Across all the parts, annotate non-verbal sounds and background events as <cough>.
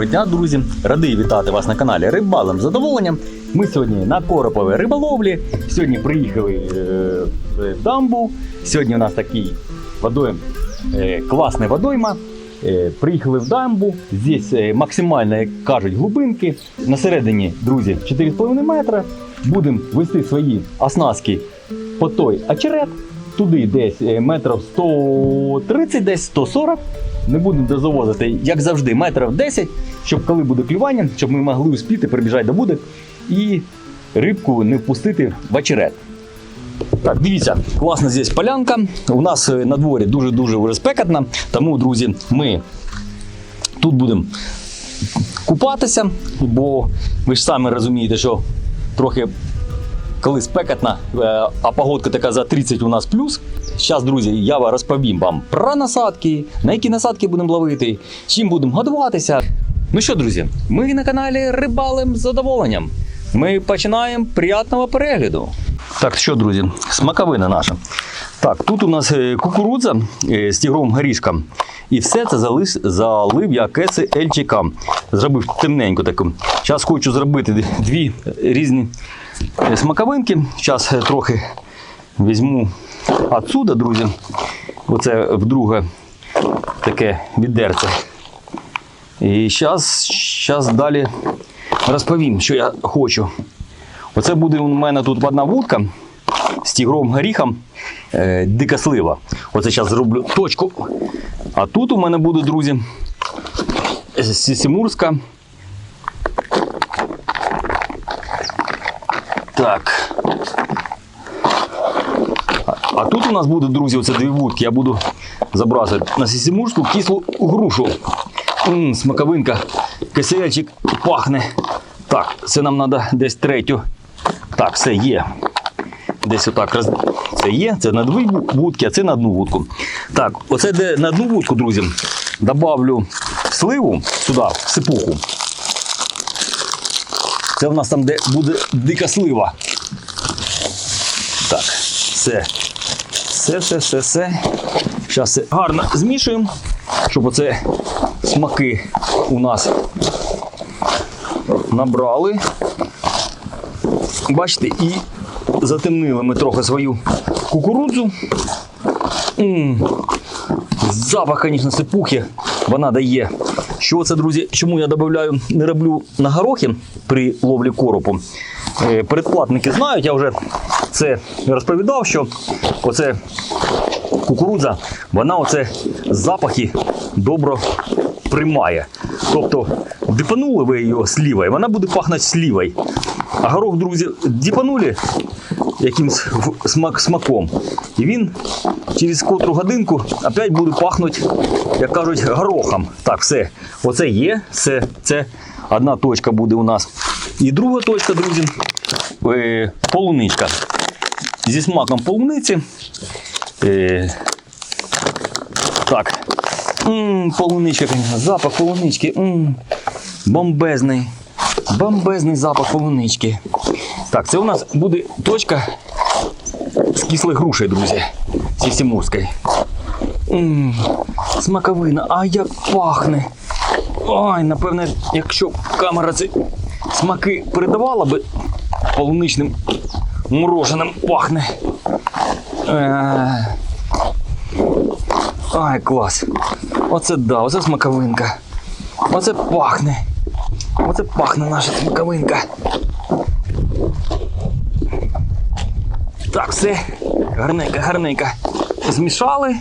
Доброго дня, друзі! Радий вітати вас на каналі Рибалим задоволенням. Ми сьогодні на Короповій риболовлі. Сьогодні приїхали е, в дамбу. Сьогодні у нас такий водойм, е, класний водойма. Е, приїхали в дамбу. Здесь е, максимально, як кажуть, глибинки. На середині, друзі, 4,5 метра. Будемо вести свої оснастки по той очерет. Туди десь е, метрів 130, десь 140. Не будемо дозавозити, як завжди, метрів 10, щоб коли буде клювання, щоб ми могли успіти прибіжати до будок і рибку не впустити в очерет. Так, дивіться, класна здесь полянка. У нас е, на дворі дуже-дуже вже спекотно, тому, друзі, ми тут будемо купатися, бо ви ж самі розумієте, що трохи коли спекотно, е, а погодка така за 30 у нас плюс. Зараз, друзі, я вам розповім вам про насадки, на які насадки будемо ловити, чим будемо годуватися. Ну що, друзі, ми на каналі Рибалим з задоволенням. Ми починаємо приятного перегляду. Так, що, друзі, смаковина наша. Так, тут у нас е, кукурудза е, з тігровим горішком. І все це залиш, залив я кеси ельчика. Зробив темненько таку. Зараз хочу зробити дві різні смаковинки. Зараз трохи візьму отсюда, друзі. Оце вдруге таке відерце. І зараз, далі розповім, що я хочу. Оце буде у мене тут одна вудка з тігровим горіхом, е, дика слива. Оце зараз зроблю точку. А тут у мене буде, друзі, сісімурська. Так. А- тут у нас буде, друзі, оце дві вудки. Я буду забрати на сісімурську кислу грушу. М, смаковинка, кисельчик пахне. Так, це нам треба десь третю. Так, все є. Десь отак роз... Це є, це на дві вудки, а це на одну вудку. Так, оце де на одну вудку, друзі, добавлю сливу сюди, в сипуху. Це в нас там, де буде дика слива. Так, все. Все, все, все, все. Зараз це гарно змішуємо, щоб оце смаки у нас набрали. Бачите, і затемнили ми трохи свою кукурудзу. М, Запах, звісно, сипухи вона дає. Що це, друзі? Чому я додаю, не роблю на горохи при ловлі коропу? Е, Передплатники знають, я вже це розповідав, що оце кукурудза, вона оце запахи добре приймає. Тобто дипанули ви її слівою, вона буде пахнути слівою. А горох, друзі, діпанули якимсь смак, смаком. І він через котру годинку опять буде пахнути, як кажуть, горохом. Так, все. Оце є. Це, це одна точка буде у нас. І друга точка, друзі, е, полуничка. Зі смаком полуниці. Е, так. М, полуничка, конечно, запах полунички. М, бомбезний. Бомбезний запах полунички. Так, це у нас буде точка з кислою грушею, друзі. Сісімурської. М, Смаковина, а як пахне. Ой, напевне, якщо камера ці смаки передавала би полуничним мороженим пахне. Е, Ай, клас. Оце да, оце смаковинка. Оце пахне. Оце пахне наша смаковинка. Так, все. Гарненько, гарненько. Змішали.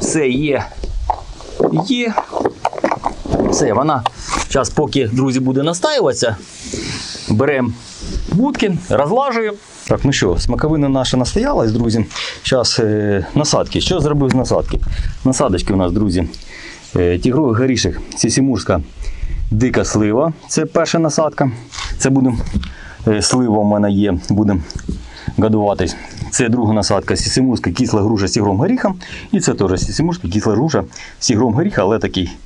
Все є. Є. Все, вона. Зараз, поки, друзі, буде настаюватися, беремо будки, розлажуємо. Так, ну що, смаковина наша настоялась, друзі. Зараз е, насадки. Що зробив з насадки? Насадочки у нас, друзі. Е, тігровий горішок, сісімурська дика слива. Це перша насадка. Це будемо е, слива у мене є, будемо годуватись. Це друга насадка сісимурська кисла груша з тігром горіхом. І це теж сісимурська кисла груша з тігром горіха, але такий,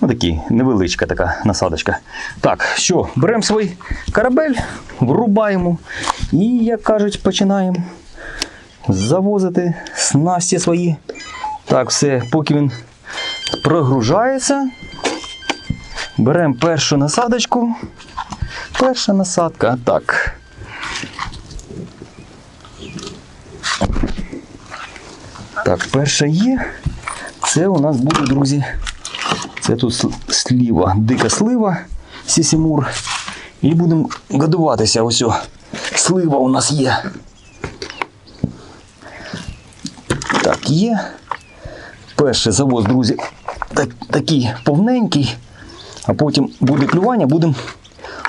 ну, такий невеличка така насадочка. Так, що, беремо свій корабель, врубаємо і, як кажуть, починаємо завозити снасті свої. Так, все, поки він прогружається, Беремо першу насадочку. Перша насадка. Так. Так, перша є. Це у нас буде, друзі. Це тут сліва, дика слива, сісімур. І будемо годуватися. Ось слива у нас є. Так, є. Перший завоз, друзі, так, такий повненький, а потім буде клювання, будемо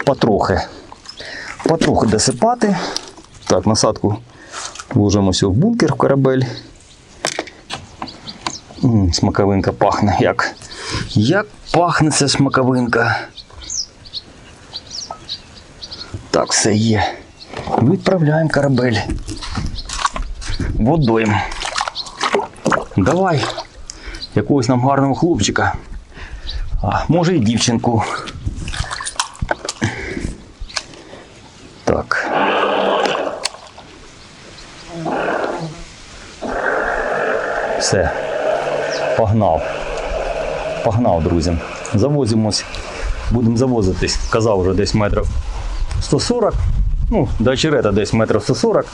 потрохи. Потрохи досипати. Так, насадку вложимо в бункер в корабель. М, Смаковинка пахне як. Як пахне ця смаковинка. Так, все є. Відправляємо корабель. Водойм. Давай. Якогось нам гарного хлопчика. А, може і дівчинку. Так. Все. Погнав. Погнав, друзі. Завозимось. Будемо завозитись. Казав вже десь метрів 140. Ну, до очерета десь метрів 140.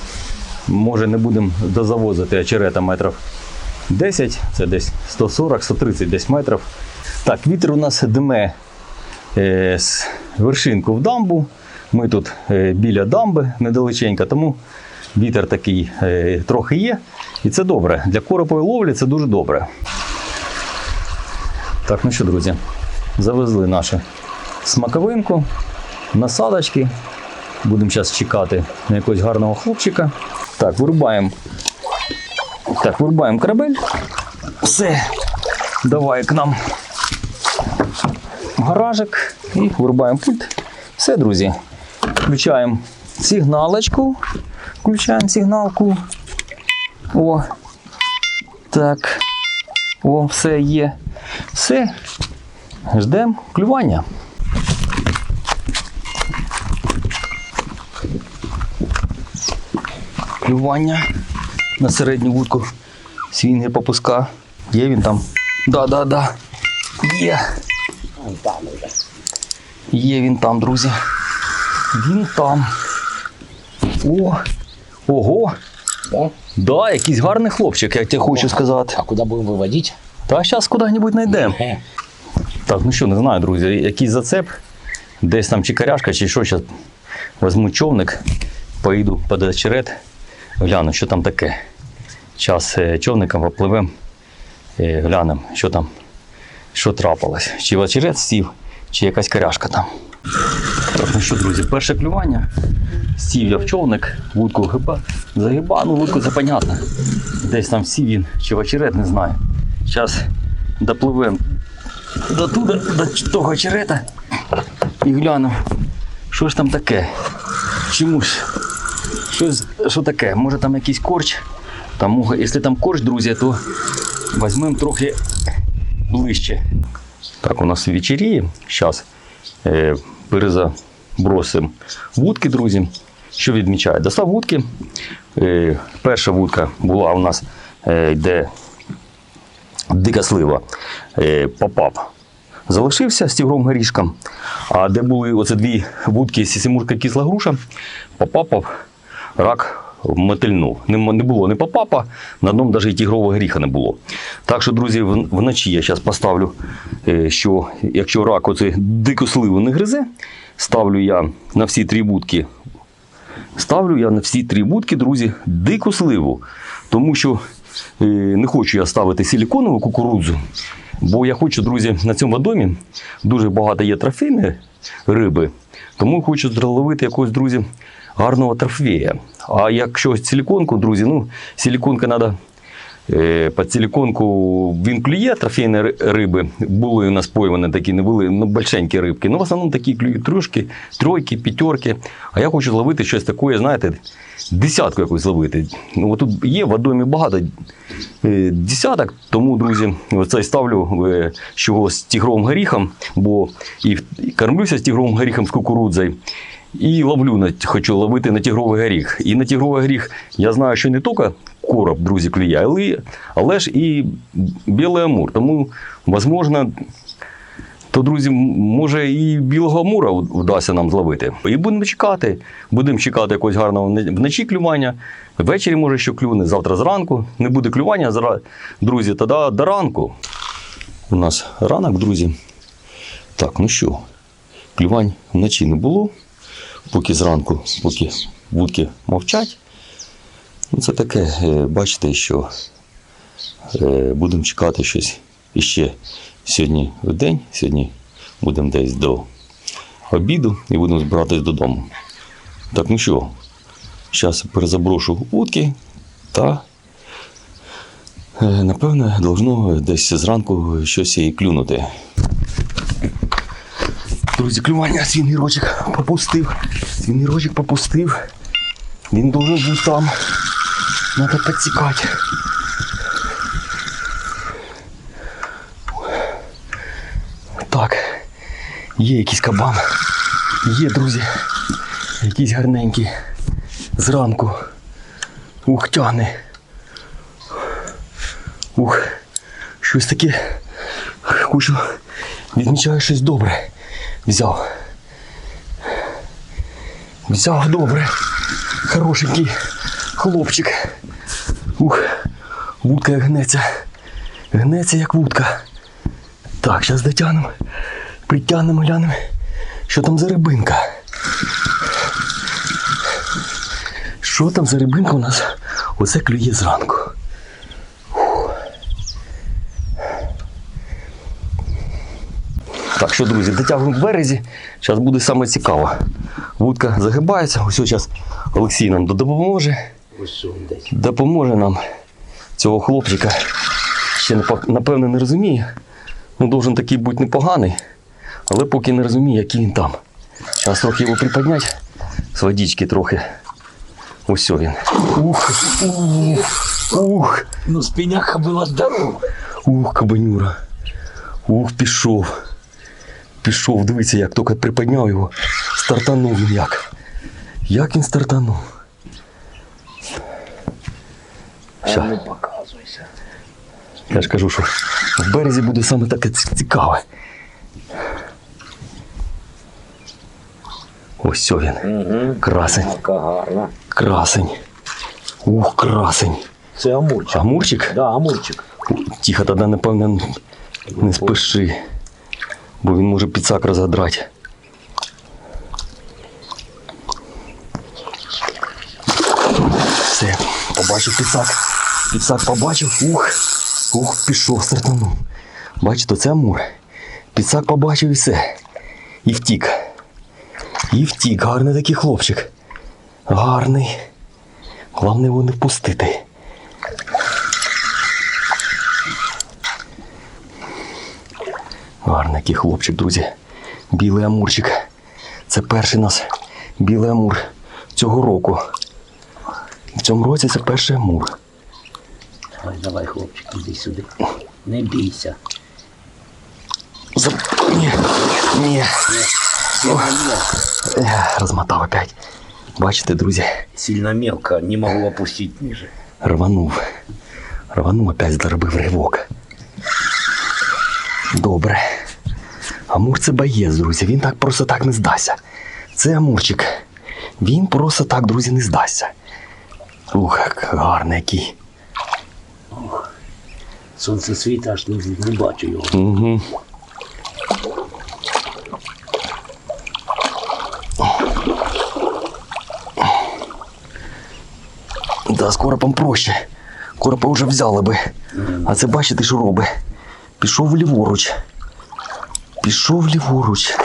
Може не будемо дозавозити очерета метрів 10, це десь 140-130 десь метрів. Так, вітер у нас дме е, з вершинку в дамбу. Ми тут е, біля дамби недалеченько, тому вітер такий е, трохи є. І це добре. Для коропової ловлі це дуже добре. Так, ну що, друзі, завезли нашу смаковинку, насадочки. Будемо зараз чекати на якогось гарного хлопчика. Так, вирубаємо. Так, вирубаємо корабель. Все. Давай к нам гаражик і вирубаємо пульт. Все, друзі. Включаємо сигналочку. Включаємо сигналку. О. Так. О, все є. Все. Ждемо клювання. Клювання на середню вудку. Свінгер попуска. Є він там? Да, да, да. Є. Є він там, друзі. Він там. О! Ого! Да? Да, якийсь гарний хлопчик, я тебе хочу сказати. А куда будем выводить? Та зараз куди-небудь знайдемо. Так, ну що, не знаю, друзі, якийсь зацеп, десь там чи коряшка, чи що, зараз візьму човник, поїду під очерет, гляну, що там таке. Час човником попливемо, е, глянемо, що там, що трапилось. Чи в очерет сів, чи якась коряшка там. Так, ну що, друзі, перше клювання. Сів я в човник, вудку гиба, загиба, ну вудку це понятно. Десь там сів він, чи в не знаю. Зараз допливемо до туди, до того черета і гляну, що ж там таке. Чомусь. Щось, що таке? Може там якийсь корч. Там, якщо там корч, друзі, то візьмемо трохи ближче. Так, у нас вечеріє. Зараз е, перезабросимо вудки, друзі. Що відмічає? Достав вудки. Е, перша вудка була у нас, е, де дика слива, е, попап. Залишився з тігром горішком. А де були оце дві вудки сісімурка кисла груша, попапав рак мотильнув. Не, не було ні попапа, на одному навіть тігрового горіха не було. Так що, друзі, вночі я зараз поставлю, е, що якщо рак оце дику сливу не гризе, ставлю я на всі три будки ставлю я на всі три будки, друзі, дику сливу. Тому що е, не хочу я ставити силіконову кукурудзу, бо я хочу, друзі, на цьому водомі дуже багато є трофейної риби, тому хочу зловити якогось, друзі, гарного трофея. А якщо силіконку, друзі, ну, силіконка треба. Під силіконку він клює трофейні риби. Були у нас поймані такі, не були ну, большенькі рибки. Ну, в основному такі клюють трошки, тройки, п'ятерки. А я хочу зловити щось таке, знаєте, десятку якусь зловити. Ну, тут є в водомі багато е, десяток, тому, друзі, оце ставлю е, чого з тігровим горіхом, бо і, кормлюся з тігровим горіхом з кукурудзою. І ловлю на хочу ловити на тігровий горіх. І на тігровий горіх я знаю, що не тільки короб, друзі, клює, але, але ж і білий амур. Тому, можливо, то, друзі, може і білого мура в- вдасться нам зловити. І будемо чекати. Будемо чекати якогось гарного вночі клювання. Ввечері може що клюне, завтра зранку. Не буде клювання, друзі, тоді до ранку. У нас ранок, друзі. Так, ну що, клювань вночі не було, поки зранку, поки вудки мовчать. Ну, це таке, е, бачите, що е, будемо чекати щось іще сьогодні в день. Сьогодні будемо десь до обіду і будемо збиратись додому. Так, ну що, зараз перезаброшу вудки та е, напевне должно десь зранку щось і клюнути. Друзі, клювання свій нірочок попустив. Нірочок попустив. Він должен бути там. Надо підсікати. Так. Є якийсь кабан. Є, друзі. Якийсь гарненький. Зранку. Ух, тяне. Ух. Щось таке. Хочу. Відмічаю щось добре. Взяв. Взяв добре. Хорошенький хлопчик. Ух, вудка як гнеться. Гнеться як вудка. Так, зараз дотягнемо. Притягнемо, глянемо. Що там за рибинка? Що там за рибинка у нас? Оце клює зранку. Так що, друзі, дотягуємо к березі. Зараз буде саме цікаво. Вудка загибається. Ось зараз Олексій нам допоможе. Допоможе нам цього хлопчика. Ще напевно не розуміє. Ну, должен такий бути непоганий, але поки не розуміє, який він там. Зараз трохи його приподняти. З водички трохи. Ось він. Ух, ух, ух. Ну, спиняха була здорова. Ух, кабанюра. Ух, пішов. Пішов, дивіться, як тільки приподняв його. Стартанув він як. Як він стартанув. Ща. Не показуйся. Я ж кажу, що в березі буде саме таке цікаве. Ось він. Угу. Красень. Яка гарна. Красень. Ух, красень. Це амурчик. Амурчик? Да, амурчик. Тихо, тоді, напевно, не спеши. Бо він може підсак розгадрати. Все, побачив підсак. Підсак побачив. Ух, ух, пішов, стартанув. Бачите, це амур. Підсак побачив і все. І втік. І втік. Гарний такий хлопчик. Гарний. Головне його не впустити. Гарний який хлопчик, друзі. Білий амурчик. Це перший у нас білий амур цього року. В цьому році це перший амур. Давай, давай, хлопчик, іди сюди. Не бійся. За... Ні, ні. Сильно, Розмотав опять. Бачите, друзі, Сильно мелко, не могу опустить ниже. рванув. Рванув опять зробив ривок. Добре. Амур це боєць, друзі. Він так просто так не здасться. Це Амурчик. Він просто так, друзі, не здасться. Ух, як гарний який. Сонце світить, аж не, не бачу його. Угу. Да, з коропом проще. Коропа вже взяли би. А це бачите, що робить? Пішов ліворуч. Пішов ліворуч.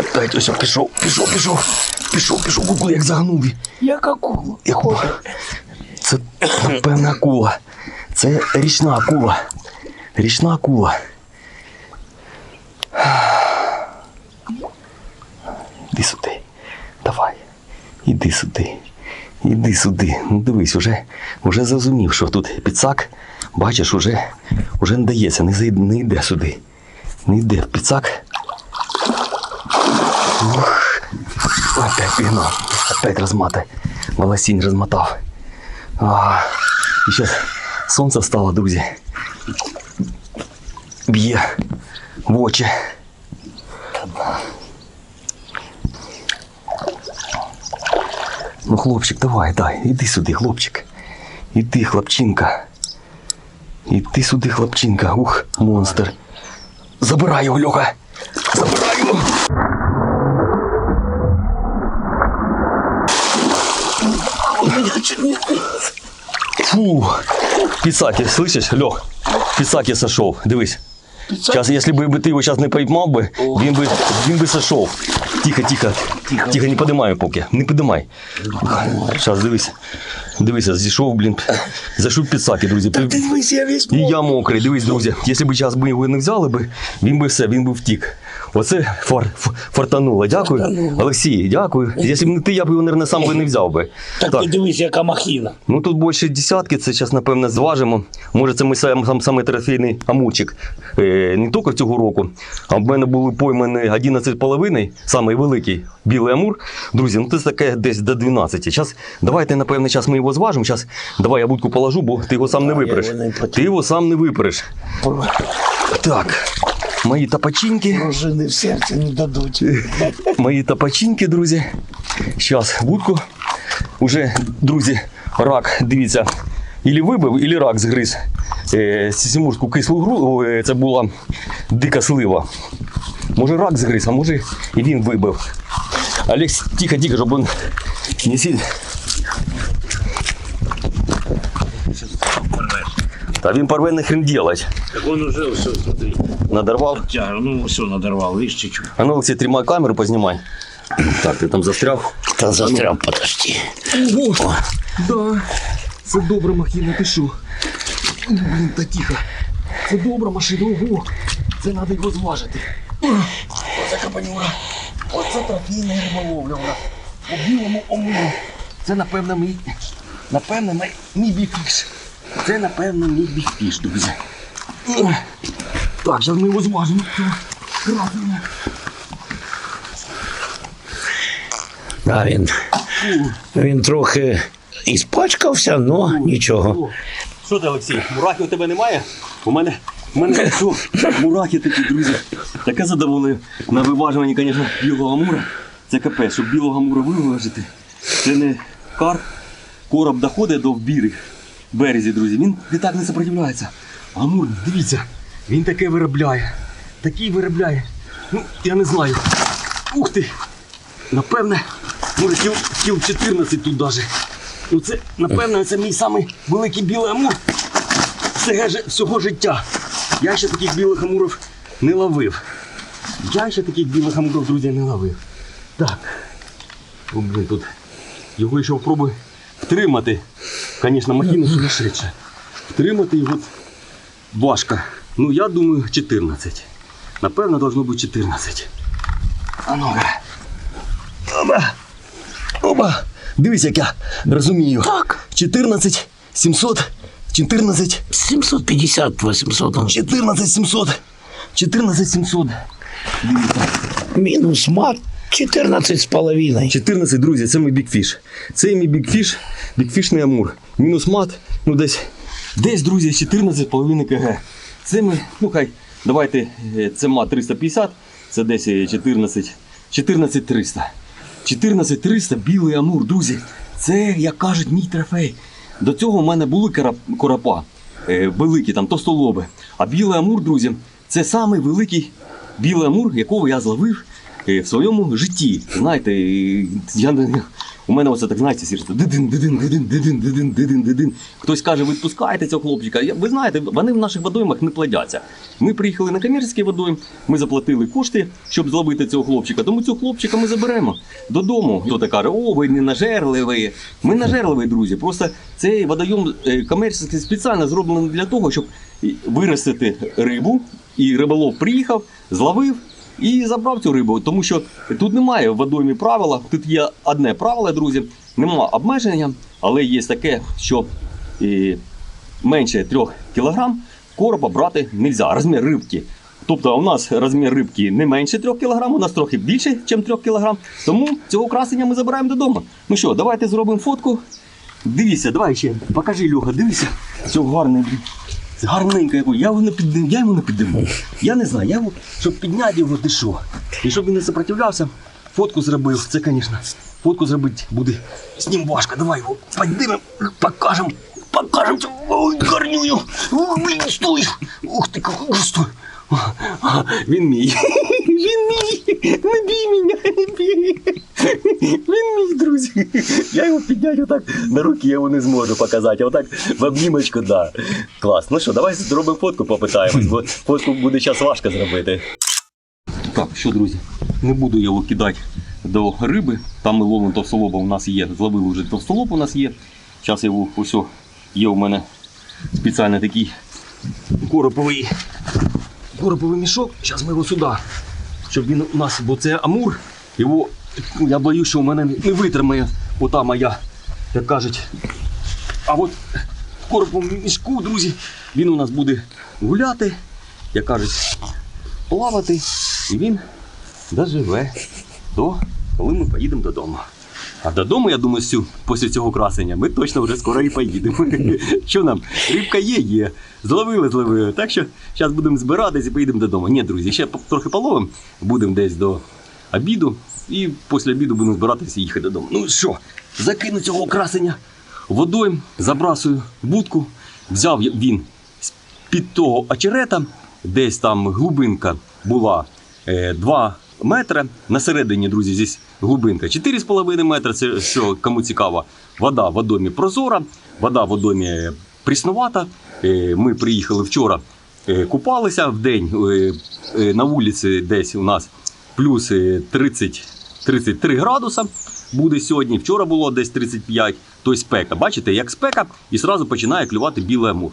Опять ось пішов, пішов, пішов. Пішов, пішов, губу як загнув. Як акула. Яку? Це певна акула. Це річна акула. Річна акула. Іди сюди. Давай. Іди сюди. Іди сюди. Ну дивись, уже, уже зрозумів, що тут підсак. Бачиш, уже, уже не дається, не, не йде сюди. Не йде в підсак. Ух. Опять пігнав. Опять розмати. Волосінь розмотав. А, і зараз сонце встало, друзі. Б'є в очі. Ну, хлопчик, давай, дай, іди сюди, хлопчик. Іди, хлопчинка. Іди сюди, хлопчинка. Ух, монстр. Забирай його, Льоха. Забирай його. Фу. Писаки, слышишь, Лех? Писаки сошел. Дивись. Сейчас, если бы ты его сейчас не поймав би, він би, він би сошов. Тихо, тихо, тихо, тихо, не подимай поки, не подимай. Зараз дивись. Дивися, зійшов, блін. Зайшов підсаки, друзі. Ти- Дивись, я весь І я мокрий, дивись, друзі. Якщо б зараз ми його не взяли би, він би все, він би втік. Оце фар, фартануло. Дякую. Фартануло. Олексій, дякую. Якщо б не ти, я б його, мабуть, сам би не взяв би. Так, ти дивись, яка махіна. Ну тут більше десятки, це зараз, напевно, зважимо. Може, це ми сам, сам самий трофейний амурчик. Е, не тільки цього року, а в мене були поймані 11,5, самий великий білий амур. Друзі, ну це таке десь до 12. Зараз давайте, напевно, зараз ми його зважимо. Зараз давай я будку положу, бо ти його сам не випереш. Ти його сам не випереш. Так, мої тапачинки. Пружини в серці не дадуть. <laughs> Мої тапачинки, друзі. Зараз будку. Уже, друзі, рак, дивіться, ілі вибив, ілі рак згриз. Е, Сімурську кислу гру, е, це була дика слива. Може рак згриз, а може і він вибив. Алекс, тихо, тихо, щоб він не сильно. Та він порве не хрен делать. Так он уже все, смотри. Надорвав. Тя, ну все надорвав, видиш, чуть-чуть. А ну, Олексій, тримай камеру, познімай. Так, ти там застряв. Та застряв, подожди. Ого! Да, це добра махіна, ти що? Блін, та тихо. Це добра машина, ого! Це треба його зважити. Оце капанюра. Оце трофійна риболовля. вона. По білому омуру. Це, напевно, мій. Напевно, мій, мій бігфіш. Це, напевно, мій бігфіш, друзі. Так, зараз ми його зважимо. Красиво. А він, він трохи іспачкався, але нічого. Що ти, Олексій, мурахи у тебе немає? У мене, у мене <laughs> що, мурахи такі, друзі. Таке задоволення на виважуванні, звісно, білого амура. Це капець, щоб білого амура виважити. Це не карп. Короб доходить до бірі, березі, друзі. Він не так не сопротивляється. Амур, дивіться, він таке виробляє. Такий виробляє. Ну, я не знаю. Ух ти! Напевне, може кіл, кіл 14 тут даже. Ну це, напевно, це мій самий великий білий амур всього, життя. Я ще таких білих амурів не ловив. Я ще таких білих амурів, друзі, не ловив. Так. О, блін, тут його ще спробую втримати. Звісно, махіна сумасшедша. Втримати його важко. Ну, я думаю, 14. Напевно, должно бути 14. А ну-ка. Оба. Оба. Дивись, як я розумію. Так. 14 700. 14 750 800 14 700. 14 700. Дивіться. Мінус мат 14 з половиною. 14, друзі, це мій бікфіш. Це мій бікфіш, бікфішний амур. Мінус мат, ну десь, десь, друзі, 14,5 кг. Це ми, ну хай, давайте, е, це мат 350, це десь е, 14, 14 300. 14 300 білий амур, друзі. Це, як кажуть, мій трофей. До цього в мене були коропа, е, великі, там тостолоби. А білий амур, друзі, це самий великий білий амур, якого я зловив е, в своєму житті. Знаєте, я не. У мене оце так знаєте, серце. Дидин, дидин, дидин, дидин, дидин, дидин, дидин. Хтось каже, відпускайте цього хлопчика. Ви знаєте, вони в наших водоймах не плодяться. Ми приїхали на комерційний водойм, ми заплатили кошти, щоб зловити цього хлопчика. Тому цього хлопчика ми заберемо додому. Хто-то каже, о, ви не нажерливі. Ми нажерливі, друзі. Просто цей водойом е, комерційний спеціально зроблений для того, щоб виростити рибу. І риболов приїхав, зловив і забрав цю рибу. Тому що тут немає в водоймі правила. Тут є одне правило, друзі. Нема обмеження, але є таке, що е, менше 3 кг коропа брати не можна. Розмір рибки. Тобто у нас розмір рибки не менше 3 кг, у нас трохи більше, ніж 3 кг. Тому цього красення ми забираємо додому. Ну що, давайте зробимо фотку. Дивіться, давай ще. Покажи, Льоха, дивися. Цього гарне. Гарненько яку. Я його не підніму. Я його не підніму. Я не знаю, я його, щоб підняти його, ти? І щоб він не сопротивлявся, фотку зробив. Це, звісно, фотку зробити буде з ним важко. Давай його піднімемо, покажемо. Покажемо цю гарнюю. Ой, блін, стой. Ух ти, стой. Він мій. Він мій. Не бій мене, не бій. Він мій, друзі. Я його підняти отак на руки я його не зможу показати. А отак в обнімочку, да. Клас. Ну що, давай зробимо фотку, попитаємось, бо фотку буде зараз важко зробити. Так, що, друзі, не буду я його кидати до риби. Там ми ловимо товстолоба у нас є. Зловили вже товстолоб у нас є. Зараз його ось є у мене спеціальний такий короповий, короповий мішок. Зараз ми його сюди. Щоб він у нас, бо це амур, його я боюсь, що у мене не витримає ота моя, як кажуть. А от в короповому мішку, друзі, він у нас буде гуляти, як кажуть, плавати, і він доживе до коли ми поїдемо додому. А додому, я думаю, Сю, після цього красення ми точно вже скоро і поїдемо. <laughs> Що нам? Рибка є, є. Зловили, зловили. Так що зараз будемо збиратись і поїдемо додому. Ні, друзі, ще трохи половимо, будемо десь до обіду. І після обіду будемо збиратися і їхати додому. Ну що, закину цього красення водою, забрасую будку. Взяв він з-під того очерета, десь там глибинка була е, 2 метри. На середині, друзі, здесь глибинка 4,5 метри. Це що кому цікаво. Вода в водомі прозора, вода в водомі пріснувата. Е, Ми приїхали вчора, е, купалися в день е, на вулиці десь у нас плюс е, 30, 33 градуса буде сьогодні. Вчора було десь 35, тобто спека. Бачите, як спека, і одразу починає клювати білий амур.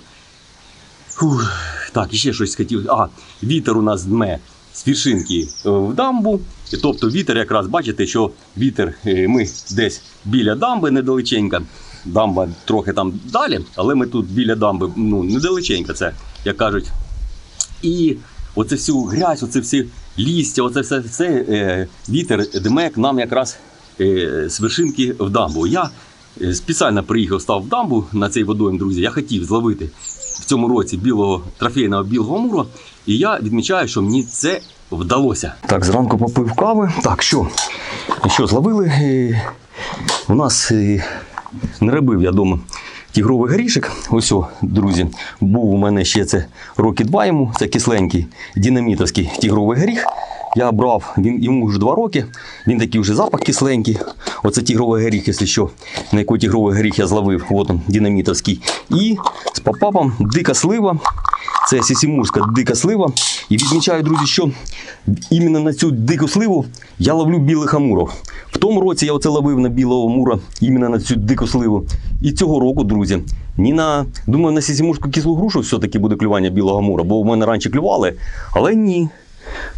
Фух, так, і ще щось хотів. А, вітер у нас дме з віршинки е, в дамбу. Тобто вітер якраз бачите, що вітер е, ми десь біля дамби недалеченька. Дамба трохи там далі, але ми тут біля дамби ну, недалеченька, це, як кажуть. І оце всю грязь, оце всі лістя, оце все, все е, вітер дме к нам якраз е, з вершинки в дамбу. Я е, спеціально приїхав, став в дамбу на цей водойм, друзі. Я хотів зловити в цьому році білого трофейного білого амура. І я відмічаю, що мені це вдалося. Так, зранку попив кави. Так, що? Що, зловили? У нас не робив я вдома тігровий горішок. Ось, о, друзі, був у мене ще це роки два йому. Це кисленький динамітовський тігровий горіх. Я брав, він йому вже два роки. Він такий вже запах кисленький. Оце тігровий горіх, якщо що, на який тігровий горіх я зловив. От він, динамітовський. І з попапом дика слива. Це сісімурська дика слива. І відмічаю, друзі, що іменно на цю дику сливу я ловлю білих амуров. В тому році я оце ловив на білого амура, іменно на цю дику сливу. І цього року, друзі, ні на думаю, на сісімурську кислу грушу все-таки буде клювання білого амура, бо в мене раніше клювали, але ні.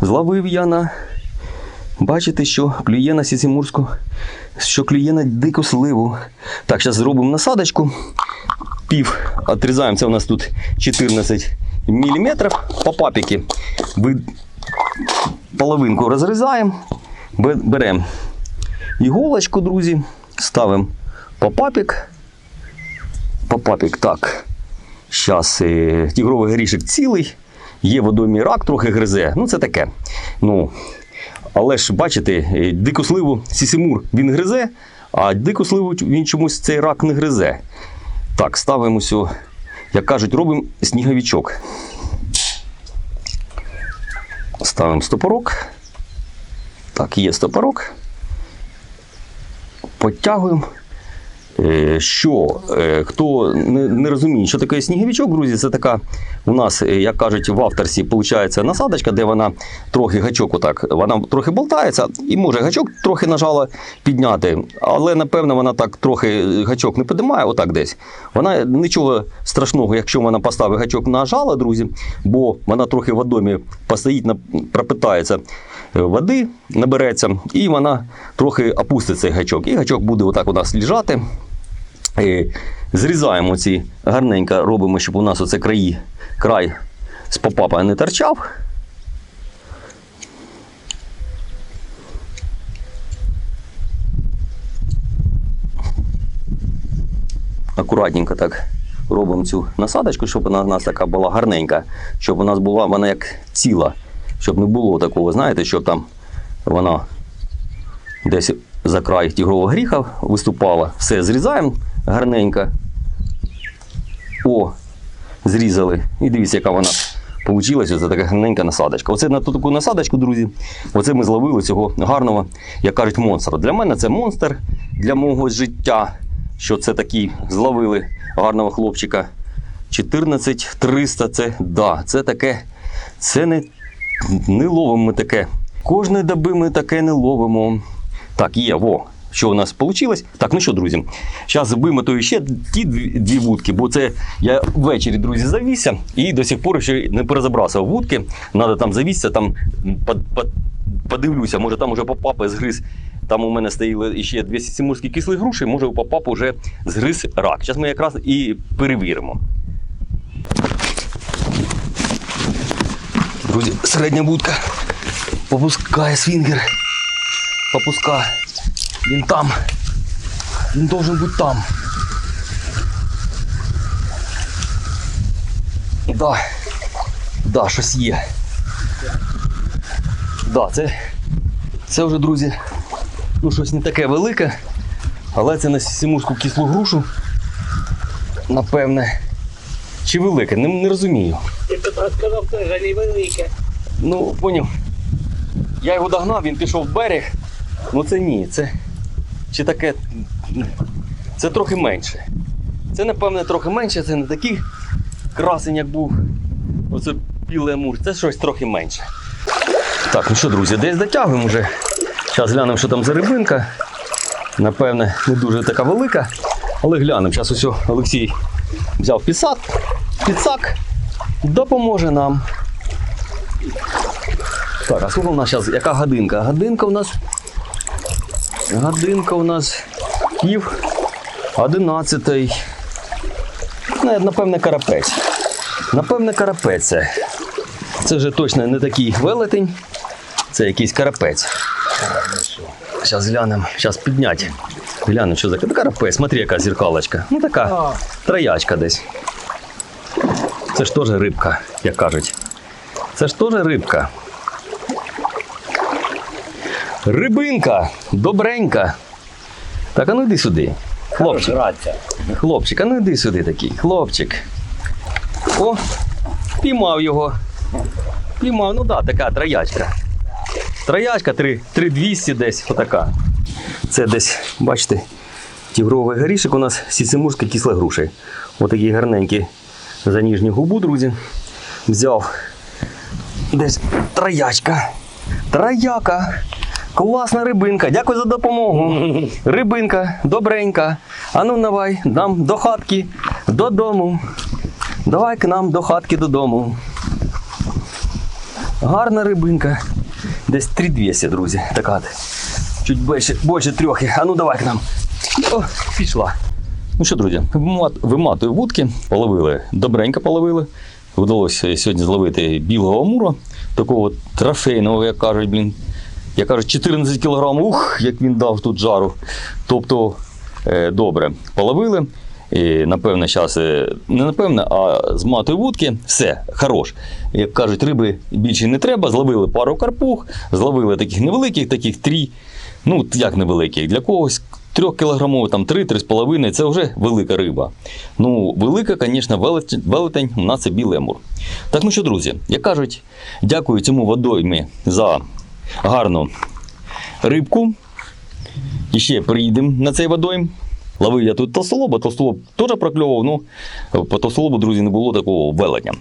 Зловив я на. Бачите, що клює на сісімурську, що клює на дику сливу. Так, зараз зробимо насадочку. Пів отрізаємо. Це у нас тут 14 мм по папіки. Ви половинку розрізаємо, бе- беремо іголочку, друзі, ставимо по папік. По папік, так. Зараз е, тігровий горішок цілий, є в рак, трохи гризе. Ну, це таке. Ну, але ж бачите, е, дику сливу сісімур він гризе, а дику сливу він чомусь цей рак не гризе. Так, ставимо сю, як кажуть, робимо сніговічок. Ставимо стопорок. Так, є стопорок. Подтягуємо. Е, Що, е, хто не, розуміє, що таке сніговичок, друзі, це така у нас, е, як кажуть, в авторсі, виходить насадочка, де вона трохи гачок отак, вона трохи болтається, і може гачок трохи нажала підняти, але напевно вона так трохи гачок не піднімає, отак десь. Вона нічого страшного, якщо вона поставить гачок нажала, друзі, бо вона трохи в водомі постоїть, пропитається води, набереться, і вона трохи опустить цей гачок. І гачок буде отак у нас лежати. Е, Зрізаємо ці гарненько, робимо, щоб у нас оце краї, край з попапа не торчав. Акуратненько так робимо цю насадочку, щоб вона у нас така була гарненька, щоб у нас була вона як ціла, щоб не було такого, знаєте, щоб там Вона десь за край тігрового гріха виступала. Все зрізаємо гарненько. О, зрізали. І дивіться, яка вона Получилася це така гарненька насадочка. Оце на ту таку насадочку, друзі. Оце ми зловили цього гарного, як кажуть, монстра. Для мене це монстр для мого життя. Що це такий зловили гарного хлопчика. 14 300 це да, це таке. Це не, не ловимо ми таке. Кожної доби ми таке не ловимо. Так, є, во. Що у нас вийшло? Так, ну що, друзі, зараз вимотую ще ті дві, вудки, бо це я ввечері, друзі, завісся і до сих пор ще не перезабрався вудки. Треба там завісся, там под, под, подивлюся, може там уже попапа згриз. Там у мене стоїли ще 200 сімурські кислі груші, може у попапа вже згриз рак. Зараз ми якраз і перевіримо. Друзі, середня будка попускає свінгер. Попускає. Він там. Він должен бути там. Да. Да, щось є. Да, це, це вже, друзі, ну щось не таке велике, але це на сімурську кислу грушу. Напевне. Чи велике? Не, не розумію. Сказав, що. Ну, поняв. Я його догнав, він пішов в берег. Ну це ні, це. Чи таке. Це трохи менше. Це, напевне, трохи менше, це не такий красень, як був. Оце білий амур, це щось трохи менше. Так, ну що, друзі, десь дотягуємо вже. Зараз глянемо, що там за рибинка. Напевне, не дуже така велика. Але глянемо. Зараз ось Олексій взяв підсак. Допоможе нам. Так, а скільки у нас зараз? Яка годинка? Годинка у нас. Годинка у нас пів одинадцятий. Ну, Напевне, карапець. Напевне, карапець це. Це вже точно не такий велетень. Це якийсь карапець. Зараз глянемо, зараз підняти. Глянемо, що за карапець, смотри, яка зеркалочка. Ну така троячка десь. Це ж теж рибка, як кажуть. Це ж теж рибка. Рибинка, добренька. Так, а ну йди сюди. Хлопчик, хлопчик, а ну йди сюди такий. Хлопчик. О, піймав його. Піймав, ну да, така троячка. Троячка, 3200 десь, отака. Це десь, бачите, тігровий горішок у нас сісимурська кисла груші. Отакі гарненькі за ніжню губу, друзі. Взяв десь троячка. Трояка. Класна рибинка. Дякую за допомогу. Рибинка, добренька. А ну давай, нам до хатки, додому. Давай к нам до хатки додому. Гарна рибинка. Десь 3200, друзі. Така. Чуть більше, більше трьохи. А ну давай к нам. О, пішла. Ну що, друзі, виматую вудки, половили, добренько половили. Вдалося сьогодні зловити білого амура, такого трофейного, як кажуть, блін. Я кажу, 14 кг, ух, як він дав тут жару. Тобто, е, добре, половили. І, напевне, зараз, не напевне, а з матою вудки, все, хорош. Як кажуть, риби більше не треба. Зловили пару карпух, зловили таких невеликих, таких три. Ну, як невеликих, для когось 3 кілограмових, там 3-3,5 це вже велика риба. Ну, велика, звісно, велетень, у нас це білий амур. Так, ну що, друзі, як кажуть, дякую цьому водоймі за гарну рибку. І ще приїдемо на цей водойм. Ловив я тут толстолоба, толстолоб теж прокльовував, ну по толстолобу, друзі, не було такого велетня.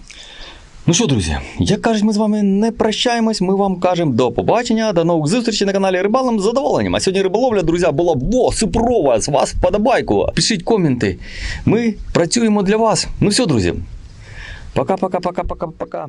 Ну що, друзі, як кажуть, ми з вами не прощаємось. Ми вам кажемо до побачення, до нових зустрічей на каналі Рибалом з задоволенням. А сьогодні риболовля, друзі, була во, супрова, З вас вподобайку. Пишіть коменти. Ми працюємо для вас. Ну все, друзі. Пока-пока-пока-пока-пока.